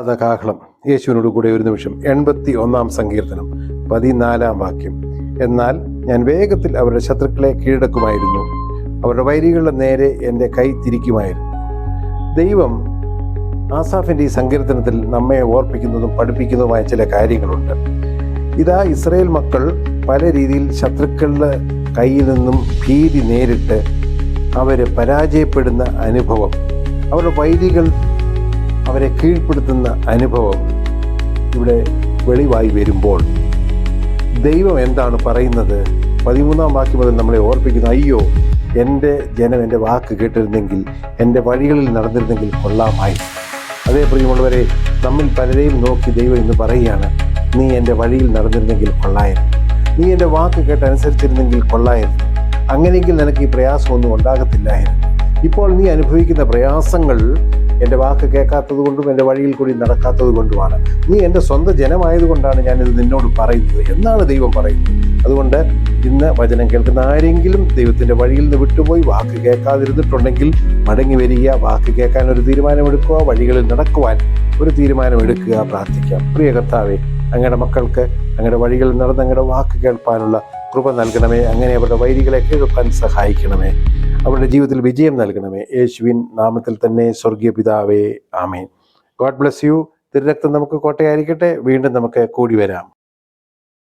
കാഹളം യേശുവിനോട് കൂടെ ഒരു നിമിഷം. എൺപത്തി ഒന്നാം സങ്കീർത്തനം. പതിനാലാം വാക്യം. എന്നാൽ ഞാൻ വേഗത്തിൽ അവരുടെ ശത്രുക്കളെ കീഴടക്കുമായിരുന്നു. അവരുടെ വൈരികളുടെ നേരെ എന്റെ കൈ തിരിക്കുമായിരുന്നു. ദൈവം ആസാഫിന്റെ ഈ സങ്കീർത്തനത്തിൽ നമ്മെ ഓർപ്പിക്കുന്നതും പഠിപ്പിക്കുന്നതുമായ ചില കാര്യങ്ങളുണ്ട്. ഇതാ ഇസ്രയേൽ മക്കൾ പല രീതിയിൽ ശത്രുക്കളുടെ കയ്യിൽ നിന്നും ഭീതി നേരിട്ട് അവർ പരാജയപ്പെടുന്ന അനുഭവം. അവരുടെ വൈരികൾ അവരെ കീഴ്പ്പെടുത്തുന്ന അനുഭവം ഇവിടെ വെളിവായി വരുമ്പോൾ ദൈവം എന്താണ് പറയുന്നത്? പതിമൂന്നാം വാക്യം മുതൽ നമ്മളെ ഓർപ്പിക്കുന്നു അയ്യോ എന്റെ ജനം എന്റെ വാക്ക് കേട്ടിരുന്നെങ്കിൽ എന്റെ വഴികളിൽ നടന്നിരുന്നെങ്കിൽ കൊള്ളാമായി അതേ പ്രിയമുള്ളവരെ നമ്മിൽ പലരെയും നോക്കി ദൈവം എന്ന് പറയുകയാണ് നീ എന്റെ വഴിയിൽ നടന്നിരുന്നെങ്കിൽ കൊള്ളായിരുന്നു. നീ എന്റെ വാക്ക് കേട്ട് അനുസരിച്ചിരുന്നെങ്കിൽ കൊള്ളായിരുന്നു. അങ്ങനെയെങ്കിൽ നിനക്ക് ഈ പ്രയാസമൊന്നും ഉണ്ടാകത്തില്ലായിരുന്നു. ഇപ്പോൾ നീ അനുഭവിക്കുന്ന പ്രയാസങ്ങൾ എന്റെ വാക്ക് കേൾക്കാത്തത് കൊണ്ടും എന്റെ വഴിയിൽ കൂടി നടക്കാത്തത് കൊണ്ടുമാണ്. നീ എന്റെ സ്വന്തം ജനമായതുകൊണ്ടാണ് ഞാനിത് നിന്നോട് പറയുന്നത്. എന്നാണ് ദൈവം പറയുന്നത്. അതുകൊണ്ട് ഇന്ന് വചനം കേൾക്കുന്ന ആരെങ്കിലും ദൈവത്തിന്റെ വഴിയിൽ നിന്ന് വിട്ടുപോയി വാക്ക് കേൾക്കാതിരുന്നിട്ടുണ്ടെങ്കിൽ മടങ്ങി വരിക വാക്ക് കേൾക്കാൻ ഒരു തീരുമാനമെടുക്കുക വഴികളിൽ നടക്കുവാൻ ഒരു തീരുമാനമെടുക്കുക പ്രാർത്ഥിക്കാം. പ്രിയ കർത്താവേ അങ്ങയുടെ മക്കൾക്ക് അങ്ങയുടെ വഴികളിൽ നടന്ന് അങ്ങയുടെ വാക്ക് കേൾപ്പാനുള്ള കൃപ നൽകണമേ. അങ്ങനെ അവരുടെ വൈരികളെ കേൾക്കാൻ സഹായിക്കണമേ. അവരുടെ ജീവിതത്തിൽ വിജയം നൽകണമേ. യേശുവിൻ നാമത്തിൽ തന്നെ സ്വർഗീയ പിതാവേ ആമേൻ. God bless you. തിരുരക്തം നമുക്ക് കോട്ടയായിരിക്കട്ടെ. വീണ്ടും നമുക്ക് കൂടി വരാം.